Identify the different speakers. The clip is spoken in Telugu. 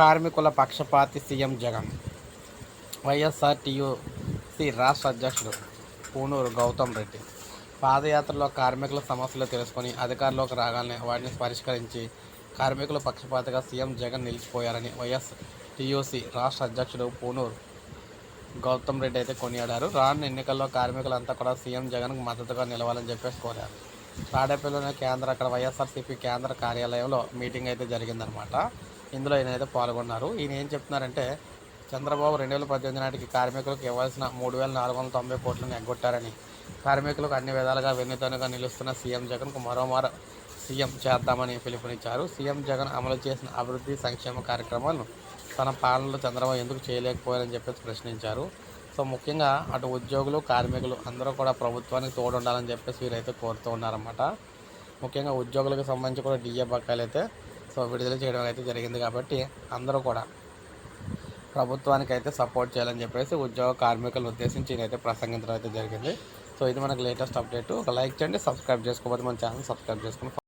Speaker 1: కార్మికుల పక్షపాతి సీఎం జగన్. వైఎస్ఆర్టీయూసీ రాష్ట్ర అధ్యక్షుడు పూనూరు గౌతమ్ రెడ్డి. పాదయాత్రలో కార్మికుల సమస్యలు తెలుసుకొని అధికారంలోకి రాగానే వాటిని పరిష్కరించి కార్మికుల పక్షపాతిగా సీఎం జగన్ నిలిచిపోయారని వైఎస్ టీయూసీ రాష్ట్ర అధ్యక్షుడు పూనూరు గౌతమ్ రెడ్డి అయితే కొనియాడారు. రానున్న ఎన్నికల్లో కార్మికులంతా కూడా సీఎం జగన్కు మద్దతుగా నిలవాలని చెప్పేసి కోరారు. తాడేపల్లిలోని కేంద్ర అక్కడ వైఎస్ఆర్సీపీ కేంద్ర కార్యాలయంలో మీటింగ్ అయితే జరిగిందనమాట ఇందులో ఈయన అయితే పాల్గొన్నారు. ఈయన ఏం చెప్తున్నారంటే చంద్రబాబు రెండు వేల పద్దెనిమిది నాటికి కార్మికులకు ఇవ్వాల్సిన మూడు వేల నాలుగు వందల తొంభై కోట్లను ఎగ్గొట్టారని కార్మికులకు అన్ని విధాలుగా వెన్నుతనుగా నిలుస్తున్న సీఎం జగన్కు మరోమారు సీఎం చేద్దామని పిలుపునిచ్చారు. సీఎం జగన్ అమలు చేసిన అభివృద్ధి సంక్షేమ కార్యక్రమాలను తన పాలనలో చంద్రబాబు ఎందుకు చేయలేకపోయారని చెప్పేసి ప్రశ్నించారు. సో ముఖ్యంగా అటు ఉద్యోగులు కార్మికులు అందరూ కూడా ప్రభుత్వానికి తోడుండాలని చెప్పేసి వీరైతే కోరుతూ ఉన్నారన్నమాట. ముఖ్యంగా ఉద్యోగులకు సంబంధించి కూడా డిఏ బకాయిలు అయితే సో విడుదల చేయడం అయితే జరిగింది కాబట్టి అందరూ కూడా ప్రభుత్వానికి అయితే సపోర్ట్ చేయాలని చెప్పేసి ఉద్యోగ కార్మికులను ఉద్దేశించి నేనైతే ప్రసంగించడం అయితే జరిగింది. సో ఇది మనకు లేటెస్ట్ అప్డేట్. ఒక లైక్ చేయండి సబ్స్క్రైబ్ చేసుకోకపోతే మన ఛానల్ సబ్స్క్రైబ్ చేసుకుని